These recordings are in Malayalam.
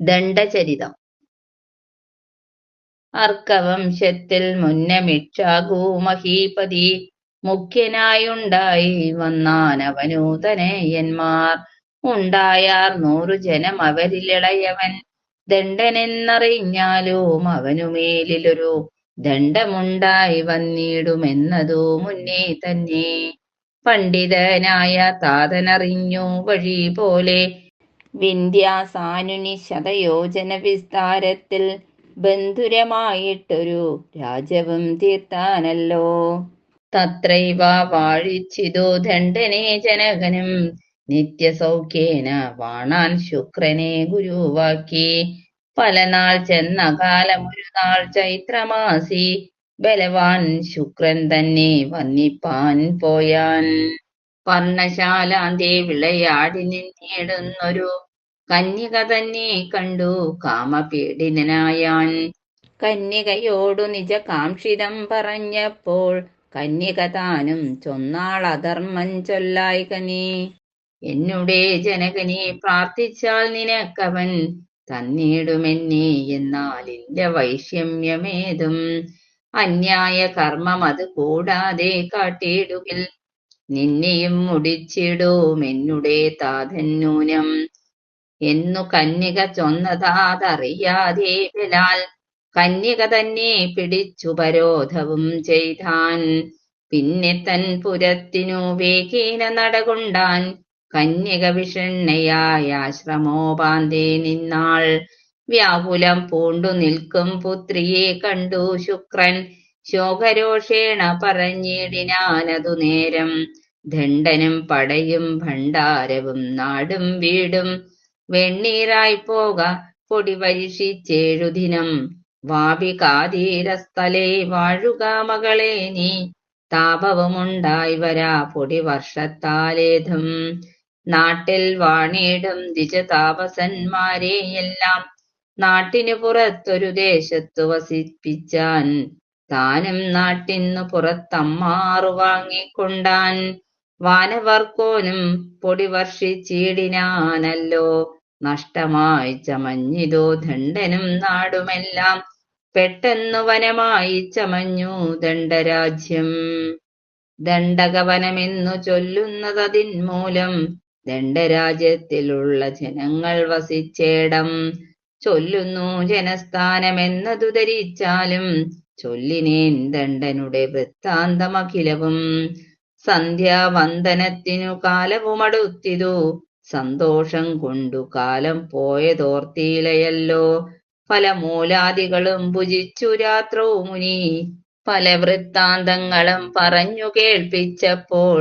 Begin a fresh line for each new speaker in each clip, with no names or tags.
ദണ്ഡചരിതം. അർക്കവംശത്തിൽ മുന്നമിക്ഷാകൂ മഹീപതി. മുഖ്യനായുണ്ടായി വന്നാനവനൂതനേയന്മാർ ഉണ്ടായാർ നൂറു ജനം അവരിലിളയവൻ. ദണ്ഡനെന്നറിഞ്ഞാലും അവനുമേലിലൊരു ദണ്ഡമുണ്ടായി വന്നിടുമെന്നതു മുന്നേ തന്നെ. പണ്ഡിതനായ താതനറിഞ്ഞു വഴി പോലെ വിന്ധ്യാസാനുനി ശതയോജന വിസ്താരത്തിൽ ബന്ധുരമായിട്ടൊരു രാജവും തീർത്താനല്ലോ. തത്രൈവ വാഴിച്ചിതോ ദണ്ഡനെ ജനകനും നിത്യസൗഖ്യേന വാണാൻ ശുക്രനെ ഗുരുവാക്കി. പല നാൾ ചെന്ന കാലം ഒരു നാൾ ചൈത്രമാസി ബലവാൻ ശുക്രൻ തന്നെ വന്നിപ്പാൻ പോയാൻ. പർണശാലാന്തി വിളയാടി നിന്നിടുന്നൊരു കന്യക തന്നെ കണ്ടു കാമപീഡിതനായാൻ. കന്യകയോടു നിജ കാംക്ഷിതം പറഞ്ഞപ്പോൾ കന്യക താനും ചൊന്നാൾ അധർമ്മം ചൊല്ലായിക കനി. എന്നുടെ ജനകനെ പ്രാർത്ഥിച്ചാൽ നിനക്കവൻ തന്നിടുമെന്നെ എന്റെ വൈഷമ്യമേതും. അന്യായ കർമ്മം അത് കൂടാതെ കാട്ടിയിടുകിൽ നിന്നെയും മുടിച്ചിടും എന്നുടെ താതന്നൂനം. എന്നു കന്യക ചൊന്നതാതറിയാതെ ബലാൽ. കന്യക തന്നെ പിടിച്ചു പരോധവും ചെയ്താൻ. പിന്നെ തൻ പുരത്തിനു വേഗേന നടകൊണ്ടാൻ. കന്യക വിഷണ്ണയായ ആശ്രമോപാന്തേ നിന്നാൾ. വ്യാകുലം പൂണ്ടു നിൽക്കും പുത്രിയെ കണ്ടു ശുക്രൻ. ശോകരോഷേണ പറഞ്ഞിടിനാനതു നേരം. ദണ്ഡനും പടയും ഭണ്ഡാരവും നാടും വീടും വെണ്ണീറായി പോക പൊടി വരിഷിച്ചേഴുദിനം വാപികാതീരസ്ഥലേ വാഴുക മകളെ നീ. താപവുമുണ്ടായി വരാ പൊടി വർഷത്താലേതും നാട്ടിൽ വാണിടും ദിജതാപസന്മാരെയെല്ലാം നാട്ടിനു പുറത്തൊരു ദേശത്തു വസിപ്പിച്ചാൻ. താനും നാട്ടിന്നു പുറത്തമ്മാറു വാങ്ങിക്കൊണ്ടാൻ. വാനവർക്കോനും പൊടിവർഷി ചീടിനാനല്ലോ നഷ്ടമായി ചമഞ്ഞിതോ ദണ്ഡനും നാടുമെല്ലാം പെട്ടെന്നു വനമായി ചമഞ്ഞു ദണ്ഡരാജ്യം. ദണ്ഡകവനമെന്നു ചൊല്ലുന്നതതിൻ മൂലം ദണ്ഡരാജ്യത്തിലുള്ള ജനങ്ങൾ വസിച്ചേടം. ചൊല്ലുന്നു ജനസ്ഥാനമെന്നതു ധരിച്ചാലും ചൊല്ലിനേൻ ദണ്ഡനുടെ വൃത്താന്തമഖിലവും. സന്ധ്യാവന്ദനത്തിനു കാലവുമടുത്തിതു. സന്തോഷം കൊണ്ടു കാലം പോയതോർത്തിയിലയല്ലോ. പല മൂലാദികളും ഭുജിച്ചു രാത്രോ മുനി പല വൃത്താന്തങ്ങളും പറഞ്ഞു കേൾപ്പിച്ചപ്പോൾ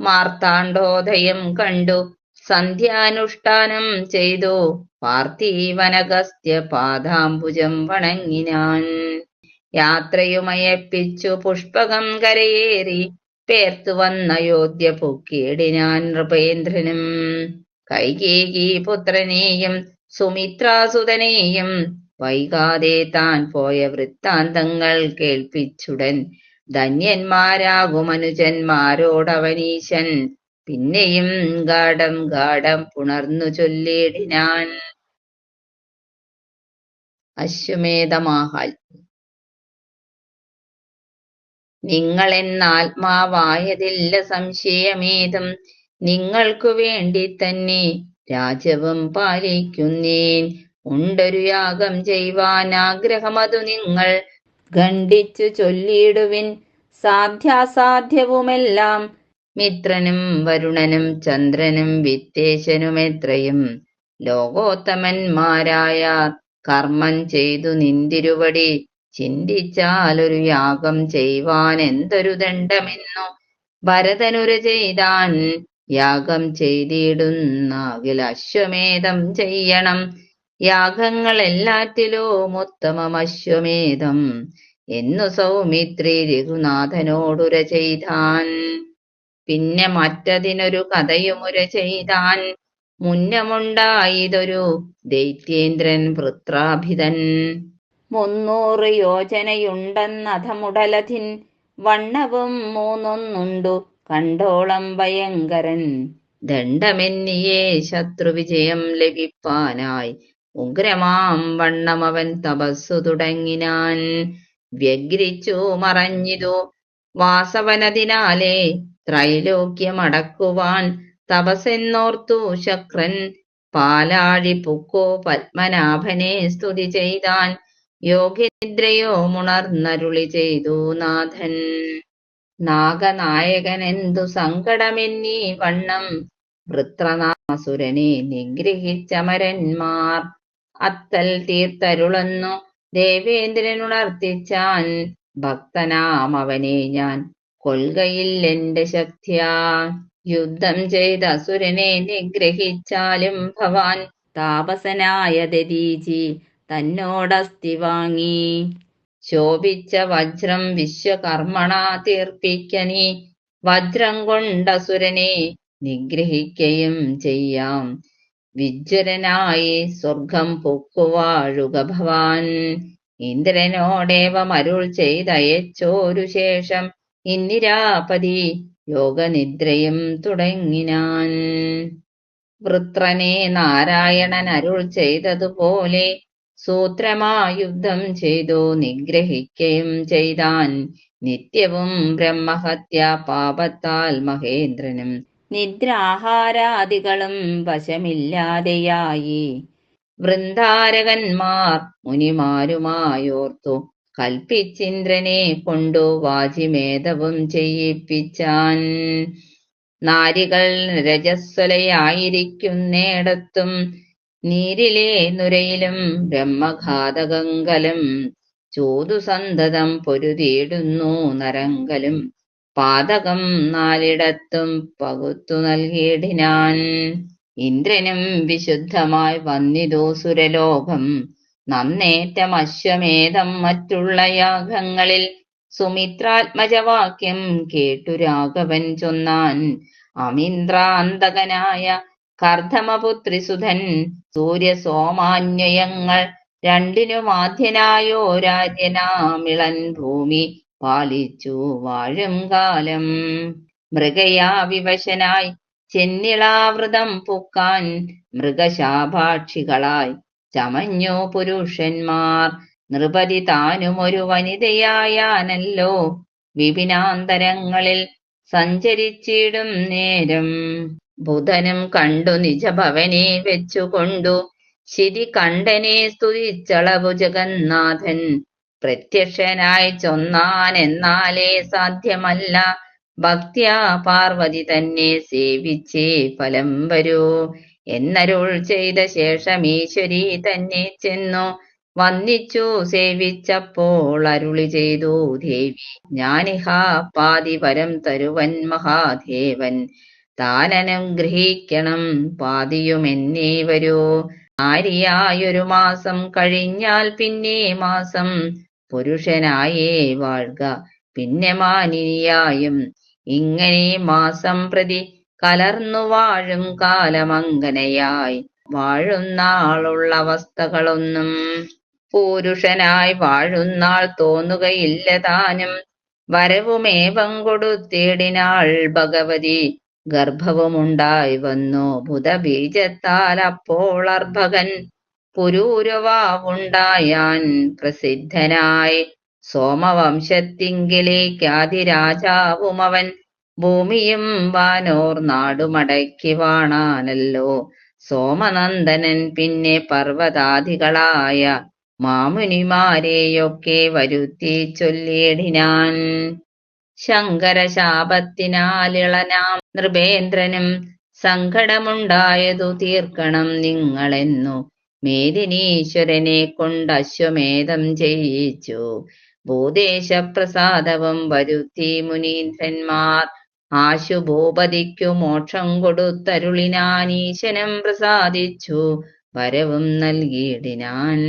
മാർത്താണ്ഡോദയം കണ്ടു. സന്ധ്യാനുഷ്ഠാനം ചെയ്തു. പാർത്ഥീവനഗസ്ത്യ പാദാംബുജം വണങ്ങിനാൻ. യാത്രയുമയപ്പിച്ചു പുഷ്പകം കരയേറി പേർത്തു വന്ന അയോധ്യ പൊക്കിയിടിനാൻ നൃപേന്ദ്രനും. കൈകേകി പുത്രനെയും സുമിത്രാസുതനെയും വൈകാതെ താൻ പോയ വൃത്താന്തങ്ങൾ കേൾപ്പിച്ചുടൻ ധന്യന്മാരാകും അനുജന്മാരോടവനീശൻ. പിന്നെയും ഗാഠം ഗാഠം പുണർന്നു ചൊല്ലിയിടിനാൻ അശ്വമേധമാഹാൽ നിങ്ങളെന്നാത്മാവായതില്ല സംശയമേതും. നിങ്ങൾക്കു വേണ്ടി തന്നെ രാജവും പാലിക്കുന്നേൻ. ഉണ്ടൊരു യാഗം ചെയ്യുവാൻ ആഗ്രഹമതു നിങ്ങൾ ഖണ്ഡിച്ചു ചൊല്ലിയിടുവിൻ. സാധ്യാസാധ്യവുമെല്ലാം മിത്രനും വരുണനും ചന്ദ്രനും വിത്തേശനുമെത്രയും ലോകോത്തമന്മാരായ കർമ്മം ചെയ്തു നിന്തിരുവടി. ചിന്തിച്ചാലൊരു യാഗം ചെയ്യുവാൻ എന്തൊരു ദണ്ഡമെന്നു ഭരതനുരു ചെയ്താൻ യാഗം ചെയ്തിടുന്ന ചെയ്തിടുന്നാകിൽ അശ്വമേധം ചെയ്യണം. യാഗങ്ങൾ എല്ലാറ്റിലും ഉത്തമം അശ്വമേധം എന്നു സൗമിത്രി രഘുനാഥനോടുര ചെയ്താൻ. പിന്നെ മറ്റതിനൊരു കഥയുമുര ചെയ്താൻ. മുന്നമുണ്ടായതൊരു ദൈത്യേന്ദ്രൻ വൃത്രാഭിതൻ മുന്നൂറ് യോജനയുണ്ടെന്നധമുടലതിൻ വണ്ണവും മൂന്നൊന്നുണ്ടു കണ്ടോളം ഭയങ്കരൻ. ദണ്ഡമെന്നിയേ ശത്രുവിജയം ലഭിപ്പാനായി. ഉഗ്രമാം വണ്ണമവൻ തപസ്സു തുടങ്ങിനാൻ വ്യഗ്രിച്ചു മറഞ്ഞിതു. വാസവനതിനാലേ ത്രൈലോക്യമടക്കുവാൻ തപസ്സെന്നോർത്തു ശക്രൻ. പാലാഴി പുക്കോ പത്മനാഭനെ സ്തുതി ചെയ്താൻ യോഗ്യനിദ്രയോ മുണർന്നരുളി ചെയ്തു നാഥൻ. നാഗനായകൻ എന്തു സങ്കടമെന്നീ വണ്ണം. വൃത്രനാസുരനെ നിഗ്രഹിച്ചമരന്മാർ. അത്തൽ തീർത്തരുളന്നു ദേവേന്ദ്രനുണർത്തിച്ചാൻ ഭക്തനാം അവനെ ഞാൻ കൊൽകയില്ലെന്റെ ശക്തിയാ. യുദ്ധം ചെയ്ത അസുരനെ നിഗ്രഹിച്ചാലും ഭവാൻ. താപസനായ ദരീചി തന്നോടസ്തി വാങ്ങി. ശോഭിച്ച വജ്രം വിശ്വകർമ്മണ തീർപ്പിക്കനി. വജ്രം കൊണ്ടസുരനെ നിഗ്രഹിക്കയും ചെയ്യാം. വിജ്വരനായി സ്വർഗം പൊക്കുവാഴുക ഭവാൻ. ഇന്ദ്രനോടേവ മരുൾ ചെയ്തയച്ചോരു ശേഷം ഇന്ദിരാപതി യോഗനിദ്രയും തുടങ്ങിനാൻ. വൃത്രനെ നാരായണൻ അരുൾ ചെയ്തതുപോലെ സൂത്രമായുദ്ധം ചെയ്തു നിഗ്രഹിക്കുകയും ചെയ്താൻ നിത്യവും ബ്രഹ്മഹത്യ പാപത്താൽ മഹേന്ദ്രനും. നിദ്രാഹാരാദികളും വശമില്ലാതെയായി. വൃന്ദാരകന്മാർ മുനിമാരുമായോർത്തു കൽപ്പിച്ചിന്ദ്രനെ കൊണ്ടു വാജിമേധവും ചെയ്യിപ്പിച്ചാൻ. നാരികൾ രജസ്വലയായിരിക്കുന്നിടത്തും നീരിലെ നുരയിലും ബ്രഹ്മഘാതകങ്കലും ചൂതുസന്തതം പൊരുതിയിടുന്നു നരങ്കലും. പാതകം നാലിടത്തും പകുത്തു നൽകിയിടിനാൻ ഇന്ദ്രനും വിശുദ്ധമായി വന്നിതു സുരലോകം. നന്നേറ്റം അശ്വമേധം മറ്റുള്ള യാഗങ്ങളിൽ സുമിത്രാത്മജവാക്യം കേട്ടു രാഘവൻ ചൊന്നാൻ. അമീന്ദ്രാന്തകനായ കർദ്ധമപുത്രിസുധൻ സൂര്യസോമാന്വയങ്ങൾ രണ്ടിനുമാധ്യനായോരാര്യനാമിളൻ ഭൂമി പാലിച്ചു വാഴും കാലം. മൃഗയാ വിവശനായി ചെന്നിളാവൃതം പൂക്കാൻ മൃഗശാഭാക്ഷികളായി ചമഞ്ഞു പുരുഷന്മാർ. നൃപതി താനും ഒരു വനിതയായാനല്ലോ വിപിനാന്തരങ്ങളിൽ സഞ്ചരിച്ചിടും നേരം. ബുധനും കണ്ടു നിജഭവനെ വെച്ചുകൊണ്ടു. ശിരി കണ്ഠനെ സ്തുതിച്ചളവു ജഗന്നാഥൻ. പ്രത്യക്ഷനായി ചൊന്നാൻ എന്നാലേ സാധ്യമല്ല. ഭക്തിയാ പാർവതി തന്നെ സേവിച്ചേ ഫലം വരൂ. എന്നരുൾ ചെയ്ത ശേഷം ഈശ്വരി തന്നെ ചെന്നു. വന്നിച്ചു സേവിച്ചപ്പോൾ അരുളി ചെയ്തു ദേവി ഞാനിഹാ പാതി വരം തരുവൻ മഹാദേവൻ. താനനുഗ്രഹിക്കണം. പാതിയുമെന്നേ വരൂ. ആര്യായൊരു മാസം കഴിഞ്ഞാൽ പിന്നെ മാസം പുരുഷനായേ വാഴ്ക. പിന്നെ മാനിനിയായും. ഇങ്ങനെ മാസം പ്രതി കലർന്നു വാഴും കാലമങ്ങനെയായി വാഴുന്നാളുള്ള അവസ്ഥകളൊന്നും പുരുഷനായി വാഴുന്നാൾ തോന്നുകയില്ല താനും. വരവുമേവം കൊടുത്തേടിനാൾ ഭഗവതി. ഗർഭവുമുണ്ടായി വന്നു. ബുധബീജത്താൽ അപ്പോൾ അർഭകൻ പുരൂരവാവുണ്ടായാൻ പ്രസിദ്ധനായി. സോമവംശത്തിങ്കിലേക്കാതിരാജാവും അവൻ. ഭൂമിയും വാനോർ നാടുമടക്കി വാണാനല്ലോ. സോമനന്ദനൻ പിന്നെ പർവതാദികളായ മാമുനിമാരെയൊക്കെ വരുത്തി ചൊല്ലിയിടിനാൻ. ശങ്കരശാപത്തിനാലിളനാം നൃപേന്ദ്രനും സങ്കടമുണ്ടായതു തീർക്കണം നിങ്ങളെന്നു. മേദിനീശ്വരനെ കൊണ്ട് അശ്വമേധം ചെയ്യിച്ചു. ഭൂദേശപ്രസാദവും വരുത്തി മുനീന്ദ്രന്മാർ ആശുഭൂപതിക്കു മോക്ഷം കൊടുത്തരുളിനാനീശനം പ്രസാദിച്ചു. വരവും നൽകിയിടിനാൻ.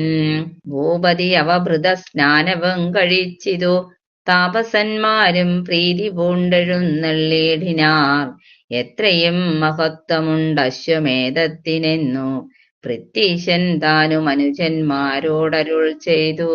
ഭൂപതി അവഭൃത സ്നാനവും കഴിച്ചിതു. താപസന്മാരും പ്രീതി പൂണ്ടെഴുന്നള്ളിയിടിനാർ എത്രയും മഹത്വമുണ്ട് അശ്വമേധത്തിനെന്നു. പൃഥ്വീശൻ താനും അനുജന്മാരോടരുൾ ചെയ്തു.